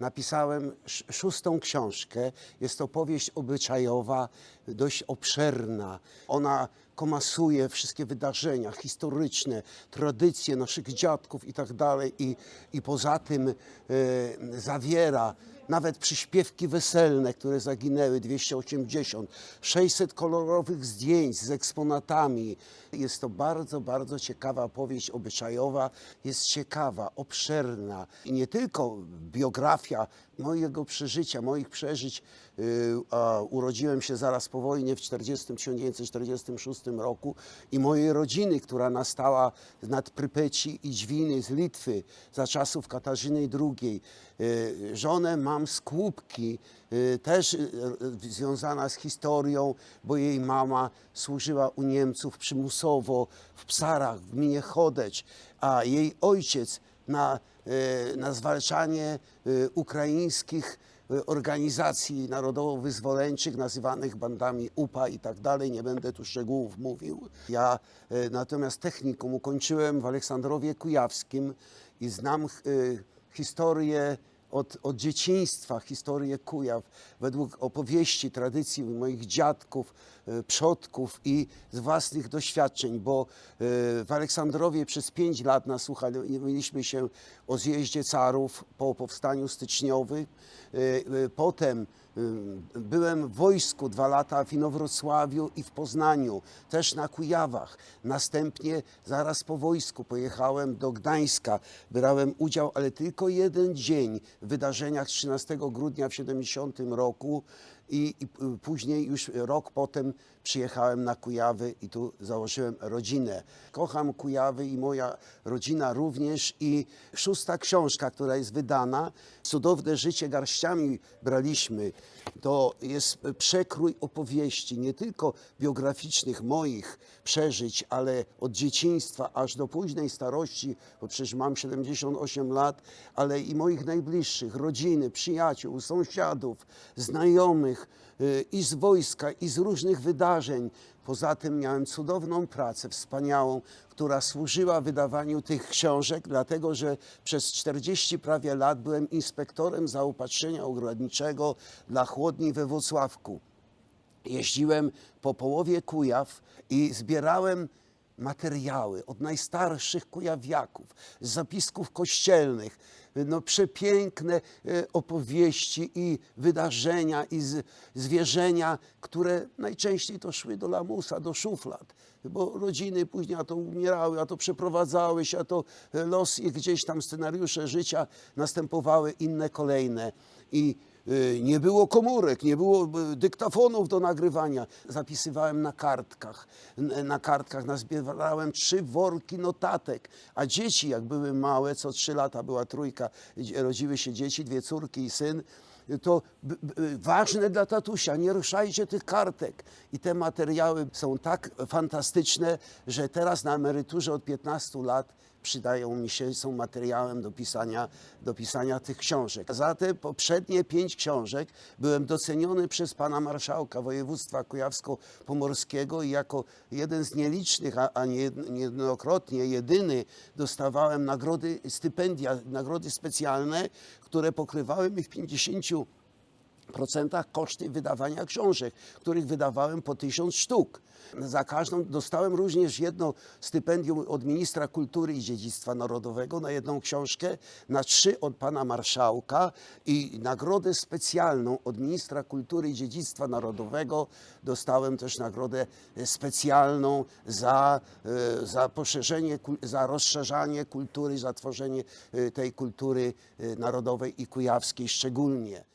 napisałem sz- szóstą książkę. Jest to powieść obyczajowa, dość obszerna. Ona komasuje wszystkie wydarzenia historyczne, tradycje naszych dziadków i tak. I, i poza tym e, zawiera nawet przyśpiewki weselne, które zaginęły, 280, 600 kolorowych zdjęć z eksponatami. Jest to bardzo, bardzo ciekawa powieść obyczajowa. Jest ciekawa, obszerna i nie tylko biografia mojego przeżycia, moich przeżyć. Yy, urodziłem się zaraz po wojnie w 40, 1946 roku i mojej rodziny, która nastała nad Prypeci i Dźwiny z Litwy za czasów Katarzyny II. Yy, Żonę mam z Kłubki, yy, też yy, yy, związana z historią, bo jej mama służyła u Niemców przymusowo w Psarach, w gminie Chodecz, a jej ojciec na, na zwalczanie ukraińskich organizacji narodowo-wyzwoleńczych nazywanych bandami UPA i tak dalej. Nie będę tu szczegółów mówił. Ja natomiast technikum ukończyłem w Aleksandrowie Kujawskim i znam historię od, od dzieciństwa, historię Kujaw, według opowieści, tradycji moich dziadków, e, przodków i z własnych doświadczeń, bo e, w Aleksandrowie przez pięć lat nasłuchaliśmy się o zjeździe carów po powstaniu styczniowym. E, Potem byłem w wojsku dwa lata w Inowrocławiu i w Poznaniu, też na Kujawach. Następnie zaraz po wojsku pojechałem do Gdańska. Brałem udział, ale tylko jeden dzień wydarzeniach 13 grudnia w 70 roku i, i później już rok potem przyjechałem na Kujawy i tu założyłem rodzinę. Kocham Kujawy i moja rodzina również i szósta książka, która jest wydana, Cudowne życie garściami braliśmy, to jest przekrój opowieści, nie tylko biograficznych moich przeżyć, ale od dzieciństwa aż do późnej starości, bo przecież mam 78 lat, ale i moich najbliższych, rodziny, przyjaciół, sąsiadów, znajomych y, i z wojska, i z różnych wydarzeń. Poza tym miałem cudowną pracę, wspaniałą, która służyła wydawaniu tych książek, dlatego że przez 40 prawie lat byłem inspektorem zaopatrzenia ogrodniczego dla chłodni we Włocławku. Jeździłem po połowie Kujaw i zbierałem materiały od najstarszych kujawiaków, zapisków kościelnych, no przepiękne e, opowieści i wydarzenia i zwierzenia, które najczęściej to szły do lamusa, do szuflad, bo rodziny później a to umierały, a to przeprowadzały się, a to e, los ich gdzieś tam, scenariusze życia następowały inne kolejne. I Nie było komórek, nie było y, dyktafonów do nagrywania. Zapisywałem na kartkach. Na kartkach nazbierałem trzy worki notatek. A dzieci, jak były małe, co trzy lata była trójka, rodziły się dzieci, dwie córki i syn, to ważne dla tatusia, nie ruszajcie tych kartek. I te materiały są tak fantastyczne, że teraz na emeryturze od 15 lat przydają mi się, są materiałem do pisania, do pisania tych książek. Za te poprzednie pięć książek byłem doceniony przez pana marszałka województwa kujawsko-pomorskiego i jako jeden z nielicznych, a, a nie, niejednokrotnie jedyny dostawałem nagrody, stypendia, nagrody specjalne, które pokrywały mi w 50 procentach koszty wydawania książek, których wydawałem po tysiąc sztuk. Za każdą dostałem również jedno stypendium od ministra kultury i dziedzictwa narodowego na jedną książkę, na trzy od pana marszałka i nagrodę specjalną od ministra kultury i dziedzictwa narodowego. Dostałem też nagrodę specjalną za, e, za poszerzenie, za rozszerzanie kultury, za tworzenie e, tej kultury e, narodowej i kujawskiej szczególnie.